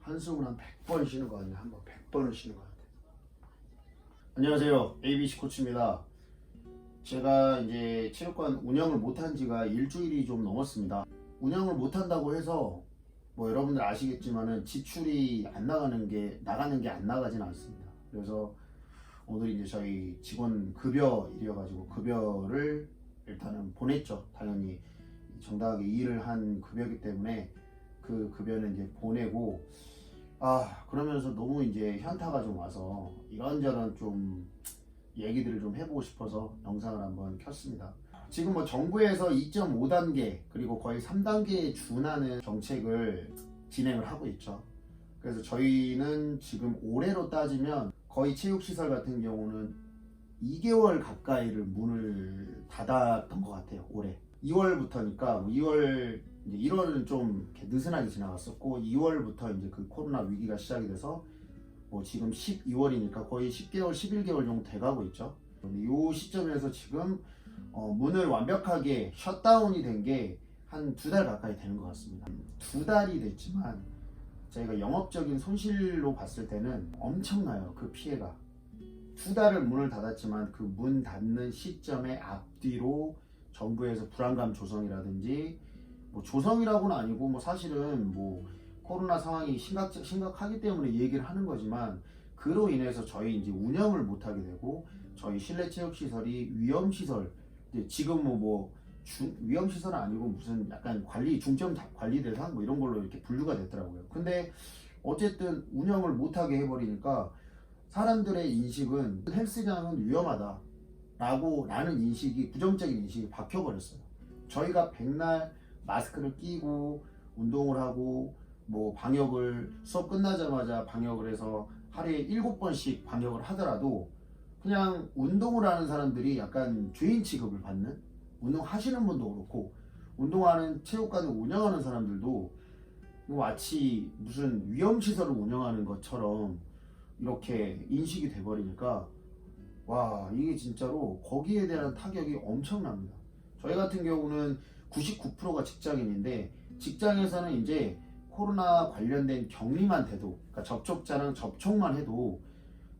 한숨을 한 100번 쉬는 거 아니야? 한번 100번을 쉬는 거 같아. 안녕하세요. ABC 코치입니다. 제가 이제 체육관 운영을 못한 지가 일주일이 좀 넘었습니다. 운영을 못한다고 해서 뭐 여러분들 아시겠지만은 지출이 안 나가는 게 나가는 게 안 나가진 않습니다. 그래서 오늘 이제 저희 직원 급여일이어가지고 급여를 일단은 보냈죠. 당연히 정당하게 일을 한 급여기 때문에 그 급여는 이제 보내고 아 그러면서 너무 이제 현타가 좀 와서 이런저런 좀 얘기들을 좀 해보고 싶어서 영상을 한번 켰습니다. 지금 뭐 정부에서 2.5단계 그리고 거의 3단계에 준하는 정책을 진행을 하고 있죠. 그래서 저희는 지금 올해로 따지면 거의 체육시설 같은 경우는 2개월 가까이를 문을 닫았던 것 같아요. 올해 2월부터니까 2월 이제 1월은 좀 느슨하게 지나갔었고 2월부터 이제 그 코로나 위기가 시작이 돼서 뭐 지금 12월이니까 거의 10개월, 11개월 정도 돼가고 있죠. 근데 이 시점에서 지금 어, 문을 완벽하게 셧다운이 된 게 한 두 달 가까이 되는 것 같습니다. 두 달이 됐지만 저희가 영업적인 손실로 봤을 때는 엄청나요. 그 피해가. 두 달을 문을 닫았지만 그 문 닫는 시점의 앞뒤로 정부에서 불안감 조성이라든지 뭐 조성이라고는 아니고 뭐 사실은 뭐 코로나 상황이 심각, 심각하기 때문에 얘기를 하는 거지만 그로 인해서 저희 이제 운영을 못 하게 되고 저희 실내 체육 시설이 위험 시설 지금 뭐, 뭐 주- 위험 시설은 아니고 무슨 약간 관리 중점 다- 관리 대상 뭐 이런 걸로 이렇게 분류가 됐더라고요. 근데 어쨌든 운영을 못하게 해버리니까 사람들의 인식은 헬스장은 위험하다 라고 라는 인식이 부정적인 인식이 박혀버렸어요. 저희가 백날 마스크를 끼고 운동을 하고 뭐 방역을 수업 끝나자마자 방역을 해서 하루에 일곱 번씩 방역을 하더라도 그냥 운동을 하는 사람들이 약간 죄인 취급을 받는 운동하시는 분도 그렇고 운동하는 체육관을 운영하는 사람들도 뭐 마치 무슨 위험시설을 운영하는 것처럼 이렇게 인식이 돼버리니까 와 이게 진짜로 거기에 대한 타격이 엄청납니다. 저희 같은 경우는 99%가 직장인인데 직장에서는 이제 코로나 관련된 격리만 돼도 그러니까 접촉자랑 접촉만 해도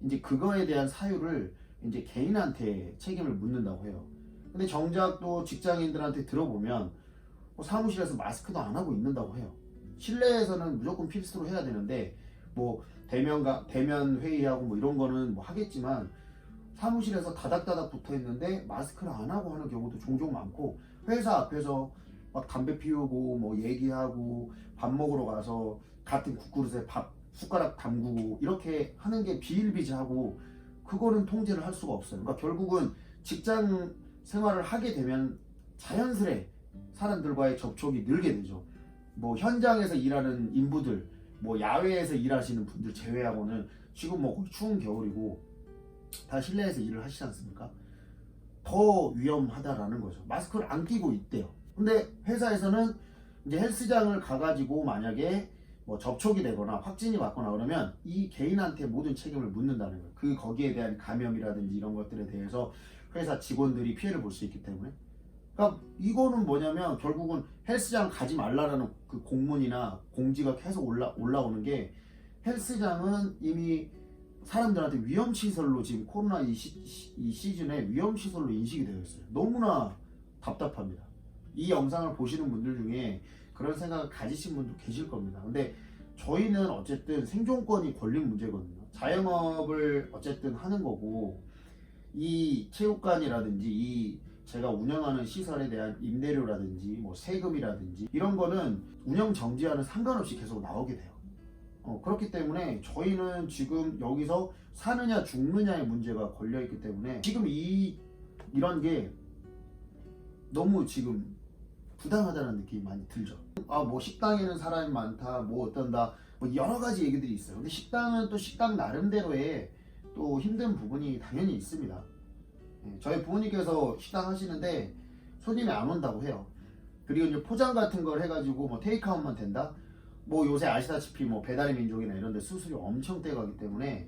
이제 그거에 대한 사유를 이제 개인한테 책임을 묻는다고 해요. 근데 정작 또 직장인들한테 들어보면 뭐 사무실에서 마스크도 안 하고 있는다고 해요. 실내에서는 무조건 필수로 해야 되는데 뭐 대면 가 대면 회의하고 뭐 이런 거는 뭐 하겠지만 사무실에서 다닥다닥 붙어 있는데 마스크를 안 하고 하는 경우도 종종 많고 회사 앞에서 막 담배 피우고 뭐 얘기하고 밥 먹으러 가서 같은 국그릇에 밥 숟가락 담그고 이렇게 하는 게 비일비재하고 그거는 통제를 할 수가 없어요. 그러니까 결국은 직장 생활을 하게 되면 자연스레 사람들과의 접촉이 늘게 되죠. 뭐 현장에서 일하는 인부들, 뭐 야외에서 일하시는 분들 제외하고는 지금 뭐 추운 겨울이고 다 실내에서 일을 하시지 않습니까? 더 위험하다라는 거죠. 마스크를 안 끼고 있대요. 근데 회사에서는 이제 헬스장을 가가지고 만약에 뭐 접촉이 되거나 확진이 왔거나 그러면 이 개인한테 모든 책임을 묻는다는 거예요. 그 거기에 대한 감염이라든지 이런 것들에 대해서 회사 직원들이 피해를 볼 수 있기 때문에. 그러니까 이거는 뭐냐면 결국은 헬스장 가지 말라라는 그 공문이나 공지가 계속 올라 올라오는 게 헬스장은 이미 사람들한테 위험 시설로 지금 코로나 이, 시, 이 시즌에 위험 시설로 인식이 되어 있어요. 너무나 답답합니다. 이 영상을 보시는 분들 중에 그런 생각을 가지신 분도 계실 겁니다. 근데 저희는 어쨌든 생존권이 걸린 문제거든요. 자영업을 어쨌든 하는 거고 이 체육관이라든지 이 제가 운영하는 시설에 대한 임대료라든지 뭐 세금이라든지 이런 거는 운영 정지와는 상관없이 계속 나오게 돼요. 어, 그렇기 때문에 저희는 지금 여기서 사느냐 죽느냐의 문제가 걸려 있기 때문에 지금 이 이런 게 너무 지금 부당하다는 느낌이 많이 들죠. 아 뭐 식당에는 사람이 많다, 뭐 어떤다, 뭐 여러 가지 얘기들이 있어요. 근데 식당은 또 식당 나름대로의 또 힘든 부분이 당연히 있습니다. 예, 저희 부모님께서 식당 하시는데 손님이 안 온다고 해요. 그리고 이제 포장 같은 걸 해가지고 뭐 테이크아웃만 된다. 뭐 요새 아시다시피 뭐 배달의 민족이나 이런 데 수수료 엄청 떼가기 때문에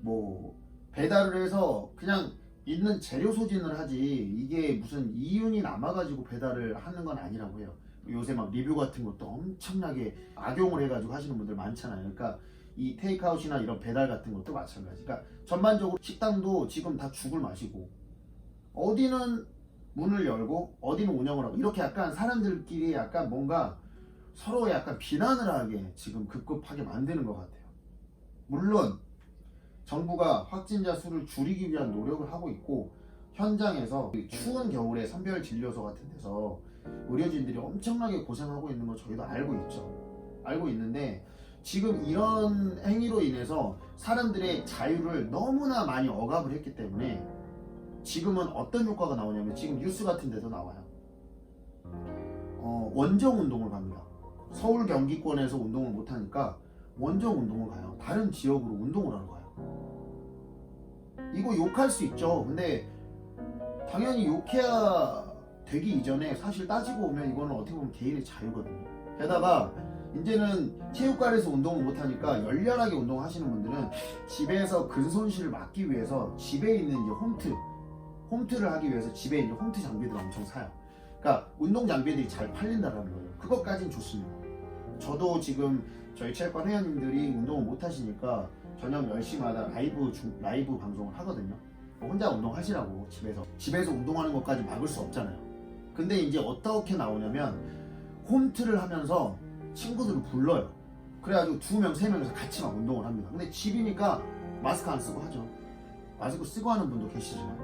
뭐 배달을 해서 그냥 있는 재료 소진을 하지 이게 무슨 이윤이 남아가지고 배달을 하는 건 아니라고 해요. 요새 막 리뷰 같은 것도 엄청나게 악용을 해가지고 하시는 분들 많잖아요. 그러니까 이 테이크아웃이나 이런 배달 같은 것도 마찬가지. 그러니까 전반적으로 식당도 지금 다 죽을 마시고 어디는 문을 열고 어디는 운영을 하고 이렇게 약간 사람들끼리 약간 뭔가 서로 약간 비난을 하게 지금 급급하게 만드는 것 같아요. 물론 정부가 확진자 수를 줄이기 위한 노력을 하고 있고 현장에서 그 추운 겨울에 선별 진료소 같은 데서 의료진들이 엄청나게 고생하고 있는 거 저희도 알고 있죠. 알고 있는데 지금 이런 행위로 인해서 사람들의 자유를 너무나 많이 억압을 했기 때문에 지금은 어떤 효과가 나오냐면 지금 뉴스 같은 데도 나와요. 어, 원정 운동을 갑니다. 서울 경기권에서 운동을 못 하니까 원정 운동을 가요. 다른 지역으로 운동을 하러 가요. 이거 욕할 수 있죠. 근데 당연히 욕해야 되기 이전에 사실 따지고 보면 이거는 어떻게 보면 개인의 자유거든요. 게다가 이제는 체육관에서 운동을 못 하니까 열렬하게 운동하시는 분들은 집에서 근손실을 막기 위해서 집에 있는 이제 홈트, 홈트를 하기 위해서 집에 있는 홈트 장비들을 엄청 사요. 그러니까 운동 장비들이 잘 팔린다라는 거예요. 그것까진 좋습니다. 저도 지금 저희 체육관 회원님들이 운동을 못 하시니까 저녁 10시마다 라이브 중, 라이브 방송을 하거든요. 뭐 혼자 운동하시라고 집에서 집에서 운동하는 것까지 막을 수 없잖아요. 근데 이제 어떻게 나오냐면 홈트를 하면서 친구들을 불러요. 그래가지고 두 명, 세 명이서 같이 막 운동을 합니다. 근데 집이니까 마스크 안 쓰고 하죠. 마스크 쓰고 하는 분도 계시지만.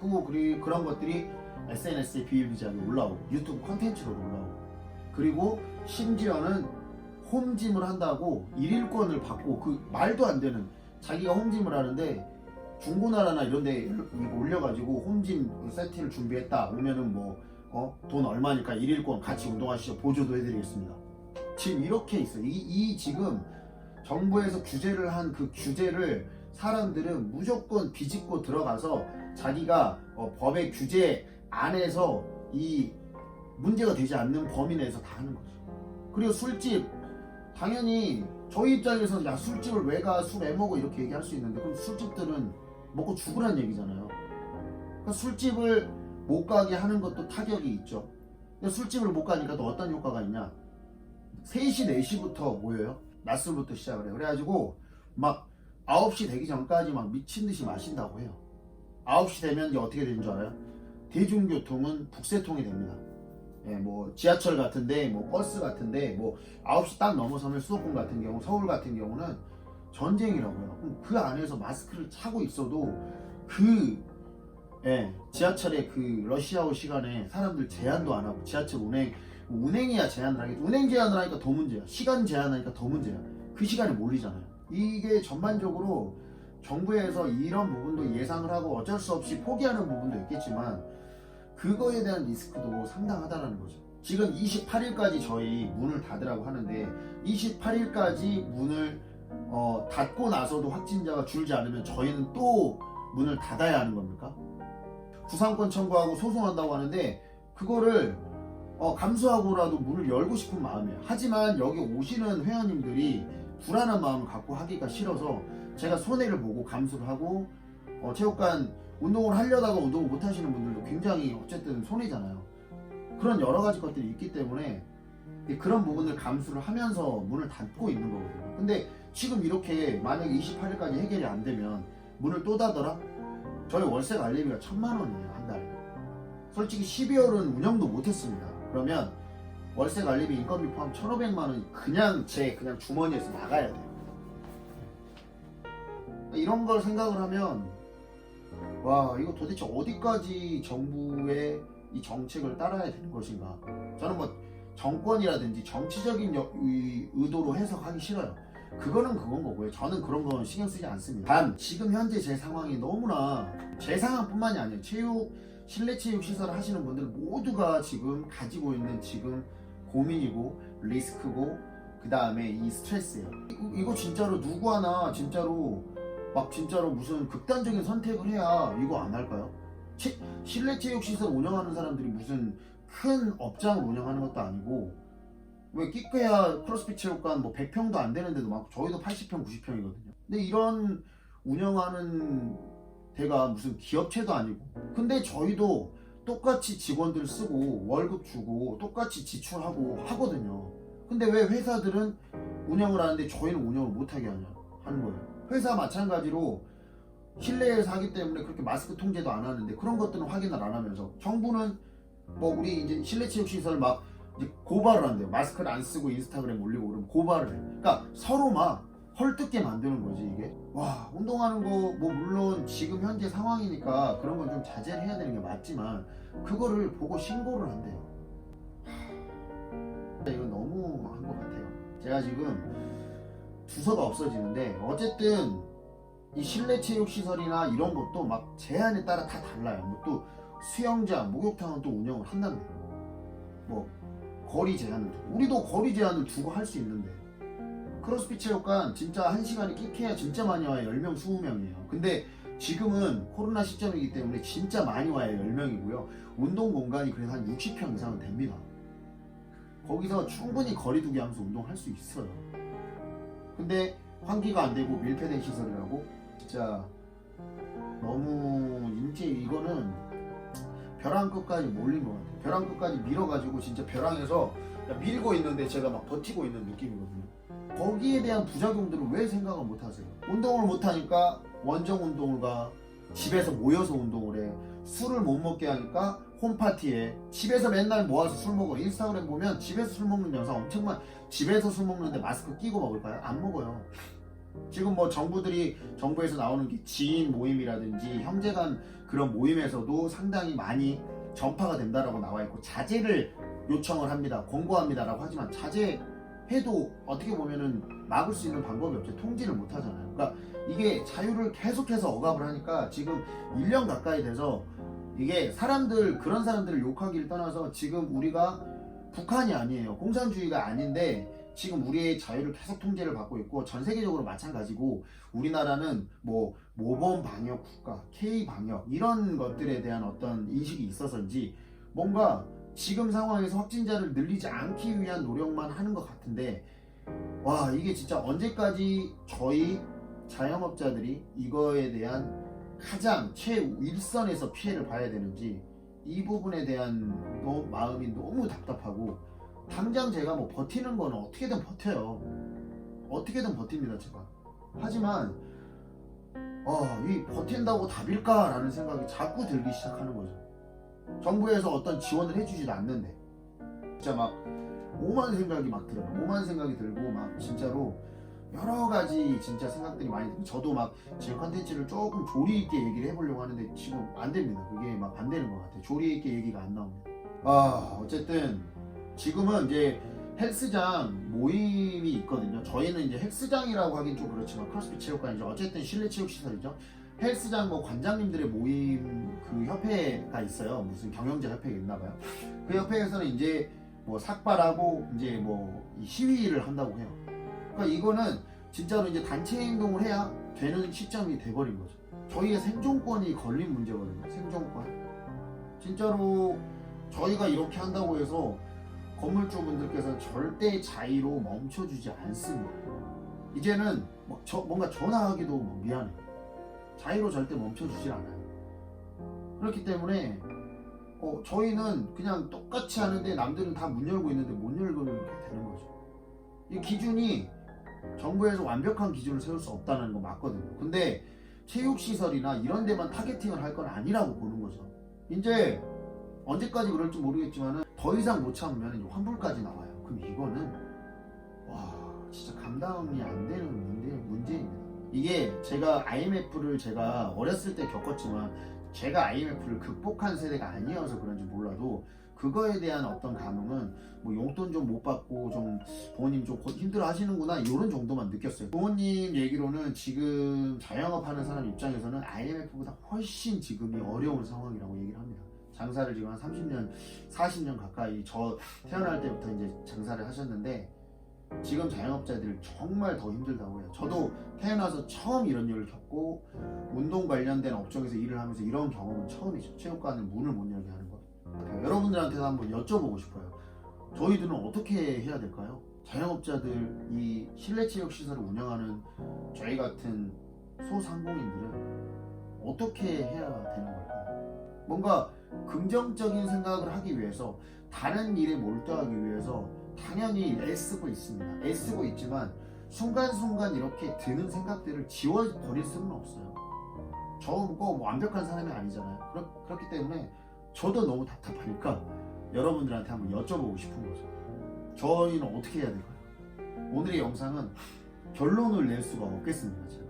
그리고 그리, 그런 것들이 SNS에 비일비재하게 올라오고 유튜브 컨텐츠로 올라오고 그리고 심지어는 홈짐을 한다고 일일권을 받고 그 말도 안 되는 자기가 홈짐을 하는데 중고나라나 이런 데 올려가지고 홈짐 세트를 준비했다 오면은 뭐 어? 돈 얼마니까 일일권 같이 운동하시죠 보조도 해드리겠습니다 지금 이렇게 있어요 이, 이 지금 정부에서 규제를 한 그 규제를 사람들은 무조건 비집고 들어가서 자기가 어, 법의 규제 안에서 이 문제가 되지 않는 범위 내에서 다 하는 거죠 그리고 술집 당연히 저희 입장에서는 야 술집을 왜 가 술 왜 먹어 이렇게 얘기할 수 있는데 그럼 술집들은 먹고 죽으란 얘기잖아요. 그러니까 술집을 못 가게 하는 것도 타격이 있죠. 술집을 못 가니까 또 어떤 효과가 있냐? 3시, 4시부터 모여요. 낮술부터 시작을 해요. 그래가지고 막 9시 되기 전까지 막 미친 듯이 마신다고 해요. 9시 되면 이제 어떻게 되는 줄 알아요? 대중교통은 북새통이 됩니다. 예, 뭐 지하철 같은데, 뭐 버스 같은데, 뭐 9시 딱 넘어서면 수도권 같은 경우, 서울 같은 경우는 전쟁이라고요. 그 안에서 마스크를 차고 있어도 그 예, 지하철의 그 러시아워 시간에 사람들 제한도 안 하고 지하철 운행 운행이야 제한을 하겠지. 운행 제한을 하니까 더 문제야. 시간 제한하니까 더 문제야. 그 시간에 몰리잖아요. 이게 전반적으로 정부에서 이런 부분도 예상을 하고 어쩔 수 없이 포기하는 부분도 있겠지만 그거에 대한 리스크도 상당하다는 거죠. 지금 28일까지 저희 문을 닫으라고 하는데 28일까지 문을 어, 닫고 나서도 확진자가 줄지 않으면 저희는 또 문을 닫아야 하는 겁니까? 구상권 청구하고 소송한다고 하는데 그거를 어, 감수하고라도 문을 열고 싶은 마음이에요. 하지만 여기 오시는 회원님들이 불안한 마음을 갖고 하기가 싫어서 제가 손해를 보고 감수를 하고 어, 체육관 운동을 하려다가 운동을 못 하시는 분들도 굉장히 어쨌든 손해잖아요. 그런 여러 가지 것들이 있기 때문에 그런 부분을 감수를 하면서 문을 닫고 있는 거거든요. 근데 지금 이렇게 만약에 28일까지 해결이 안 되면 문을 또 닫아라? 저희 월세 관리비가 천만 원이에요 한 달에. 솔직히 12월은 운영도 못 했습니다. 그러면 월세 관리비 인건비 포함 1,500만 원이 그냥 제 그냥 주머니에서 나가야 돼요. 이런 걸 생각을 하면 와 이거 도대체 어디까지 정부의 이 정책을 따라야 되는 것인가? 저는 뭐 정권이라든지 정치적인 여- 의- 의도로 해석하기 싫어요. 그거는 그건 거고요. 저는 그런 건 신경 쓰지 않습니다. 단 지금 현재 제 상황이 너무나 제 상황뿐만이 아니에요. 체육 실내 체육 시설을 하시는 분들 모두가 지금 가지고 있는 지금 고민이고 리스크고 그 다음에 이 스트레스예요. 이거 진짜로 누구 하나 진짜로 막 진짜로 무슨 극단적인 선택을 해야 이거 안 할까요? 체- 실내 체육 시설 운영하는 사람들이 무슨 큰 업장을 운영하는 것도 아니고 왜 끼케야 크로스핏 체육관 뭐 100평도 안 되는데도 막 저희도 80평 90평이거든요 근데 이런 운영하는 데가 무슨 기업체도 아니고 근데 저희도 똑같이 직원들 쓰고 월급 주고 똑같이 지출하고 하거든요. 근데 왜 회사들은 운영을 하는데 저희는 운영을 못하게 하냐 하는 거예요. 회사 마찬가지로 실내에서 하기 때문에 그렇게 마스크 통제도 안 하는데 그런 것들은 확인을 안 하면서 정부는 뭐 우리 이제 실내 체육 시설 막 이제 고발을 한대요. 마스크를 안 쓰고 인스타그램 올리고 그러면 고발을 해. 그러니까 서로 막 헐뜯게 만드는 거지 이게. 와 운동하는 거 뭐 물론 지금 현재 상황이니까 그런 건 좀 자제를 해야 되는 게 맞지만 그거를 보고 신고를 한대요. 하, 이건 너무 한 것 같아요. 제가 지금 주소가 없어지는데 어쨌든 이 실내 체육 시설이나 이런 것도 막 제한에 따라 다 달라요. 뭐 또 수영장, 목욕탕은 또 운영을 한답니다. 뭐 거리 제한을 두고. 우리도 거리 제한을 두고 할 수 있는데. 크로스핏 체육관 진짜 한 시간에 끼케야 진짜 많이 와요. 10명 20명이에요. 근데 지금은 코로나 시점이기 때문에 진짜 많이 와요. 10명이고요. 운동 공간이 그래서 한 60평 이상은 됩니다. 거기서 충분히 거리두기 하면서 운동할 수 있어요 근데 환기가 안 되고 밀폐된 시설이라고 진짜 너무 이제 이거는 벼랑 끝까지 몰린 것 같아요. 벼랑 끝까지 밀어가지고 진짜 벼랑에서 밀고 있는데 제가 막 버티고 있는 느낌이거든요. 거기에 대한 부작용들을 왜 생각을 못 하세요? 운동을 못 하니까 원정 운동을 가 집에서 모여서 운동을 해 술을 못 먹게 하니까 홈파티에 집에서 맨날 모아서 술 먹어 인스타그램 보면 집에서 술 먹는 영상 엄청 많 집에서 술 먹는데 마스크 끼고 먹을까요? 안 먹어요 지금 뭐 정부들이 정부에서 나오는 게 지인 모임이라든지 형제간 그런 모임에서도 상당히 많이 전파가 된다라고 나와 있고 자제를 요청을 합니다. 권고합니다라고 하지만 자제해도 어떻게 보면은 막을 수 있는 방법이 없죠. 통제를 못 하잖아요. 그러니까 이게 자유를 계속해서 억압을 하니까 지금 1년 가까이 돼서 이게 사람들 그런 사람들을 욕하기를 떠나서 지금 우리가 북한이 아니에요. 공산주의가 아닌데 지금 우리의 자유를 계속 통제를 받고 있고 전 세계적으로 마찬가지고 우리나라는 뭐 모범 방역 국가, K 방역 이런 것들에 대한 어떤 인식이 있어서인지 뭔가 지금 상황에서 확진자를 늘리지 않기 위한 노력만 하는 것 같은데 와 이게 진짜 언제까지 저희 자영업자들이 이거에 대한 가장 최일선에서 피해를 봐야 되는지 이 부분에 대한 너무 마음이 너무 답답하고 당장 제가 뭐 버티는 거는 어떻게든 버텨요. 어떻게든 버팁니다, 제가. 하지만, 어, 이 버틴다고 답일까라는 생각이 자꾸 들기 시작하는 거죠. 정부에서 어떤 지원을 해주지도 않는데. 진짜 막, 오만 생각이 막 들어요. 오만 생각이 들고, 막, 진짜로, 여러 가지 진짜 생각들이 많이 들고, 저도 막, 지금 컨텐츠를 조금 조리 있게 얘기를 해보려고 하는데, 지금 안 됩니다. 그게 막안 되는 것 같아요. 조리 있게 얘기가 안 나옵니다. 아, 어쨌든, 지금은 이제 헬스장 모임이 있거든요. 저희는 이제 헬스장이라고 하긴 좀 그렇지만 크로스핏 체육관이죠. 어쨌든 실내 체육 시설이죠. 헬스장 뭐 관장님들의 모임 그 협회가 있어요. 무슨 경영자 협회가 있나 봐요. 그 협회에서는 이제 뭐 삭발하고 이제 뭐이 시위를 한다고 해요. 그러니까 이거는 진짜로 이제 단체 행동을 해야 되는 시점이 돼버린 거죠. 저희의 생존권이 걸린 문제거든요. 생존권. 진짜로 저희가 이렇게 한다고 해서 건물주분들께서 절대 자의로 멈춰주지 않습니다. 이제는 뭐 저- 뭔가 전화하기도 뭐 미안해요. 자의로 절대 멈춰주질 않아요. 그렇기 때문에 어, 저희는 그냥 똑같이 하는데 남들은 다 문 열고 있는데 못 열고 이렇게 되는 거죠. 이 기준이 정부에서 완벽한 기준을 세울 수 없다는 거 맞거든요. 근데 체육시설이나 이런 데만 타겟팅을 할 건 아니라고 보는 거죠. 이제 언제까지 그럴지 모르겠지만은 더 이상 못 참으면 환불까지 나와요. 그럼 이거는 와 진짜 감당이 안 되는 문제, 문제입니다. 이게 제가 IMF를 제가 어렸을 때 겪었지만 제가 IMF를 극복한 세대가 아니어서 그런지 몰라도 그거에 대한 어떤 감흥은 뭐 용돈 좀 못 받고 좀 부모님 좀 힘들어 하시는구나 이런 정도만 느꼈어요. 부모님 얘기로는 지금 자영업 하는 사람 입장에서는 IMF보다 훨씬 지금이 어려운 상황이라고 얘기를 합니다. 장사를 지금 한 30년, 40년 가까이 저 태어날 때부터 이제 장사를 하셨는데 지금 자영업자들 정말 더 힘들다고 해요. 저도 태어나서 처음 이런 일을 겪고 운동 관련된 업종에서 일을 하면서 이런 경험은 처음이죠. 체육관은 문을 못 열게 하는 거. 여러분들한테도 한번 여쭤보고 싶어요. 저희들은 어떻게 해야 될까요? 자영업자들 이 실내 체육 시설을 운영하는 저희 같은 소상공인들은 어떻게 해야 되는 걸까요? 뭔가 긍정적인 생각을 하기 위해서 다른 일에 몰두하기 위해서 당연히 애쓰고 있습니다. 애쓰고 있지만 순간순간 이렇게 드는 생각들을 지워버릴 수는 없어요. 저는 꼭 완벽한 사람이 아니잖아요. 그렇, 그렇기 때문에 저도 너무 답답하니까 여러분들한테 한번 여쭤보고 싶은 거죠. 저희는 어떻게 해야 될까요? 오늘의 영상은 결론을 낼 수가 없겠습니다. 제가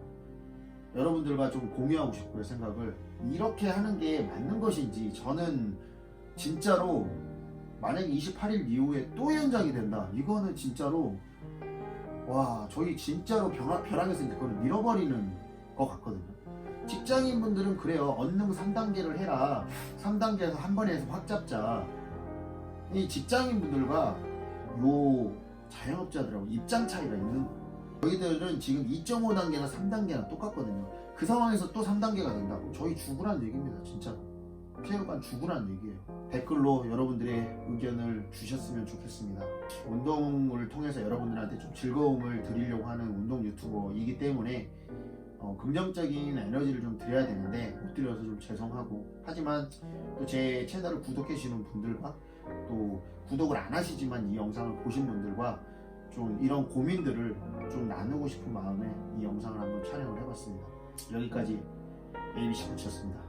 여러분들과 좀 공유하고 싶고요 생각을 이렇게 하는 게 맞는 것인지 저는 진짜로 만약에 28일 이후에 또 연장이 된다 이거는 진짜로 와 저희 진짜로 벼락, 벼락에서 이제 그걸 밀어버리는 것 같거든요 직장인 분들은 그래요. 언능 3단계를 해라. 3단계에서 한 번에 해서 확 잡자. 이 직장인 분들과 요 자영업자들하고 입장 차이가 있는 거예요. 저희들은 지금 2.5단계나 3단계나 똑같거든요. 그 상황에서 또 3단계가 된다고? 저희 죽으란 얘기입니다 진짜로. 체육관 죽으란 얘기예요. 댓글로 여러분들의 의견을 주셨으면 좋겠습니다. 운동을 통해서 여러분들한테 좀 즐거움을 드리려고 하는 운동 유튜버이기 때문에 어, 긍정적인 에너지를 좀 드려야 되는데 못 드려서 좀 죄송하고 하지만 또 제 채널을 구독해 주시는 분들과 또 구독을 안 하시지만 이 영상을 보신 분들과 좀 이런 고민들을 좀 나누고 싶은 마음에 이 영상을 한번 촬영을 해봤습니다. 여기까지 ABC 코치였습니다.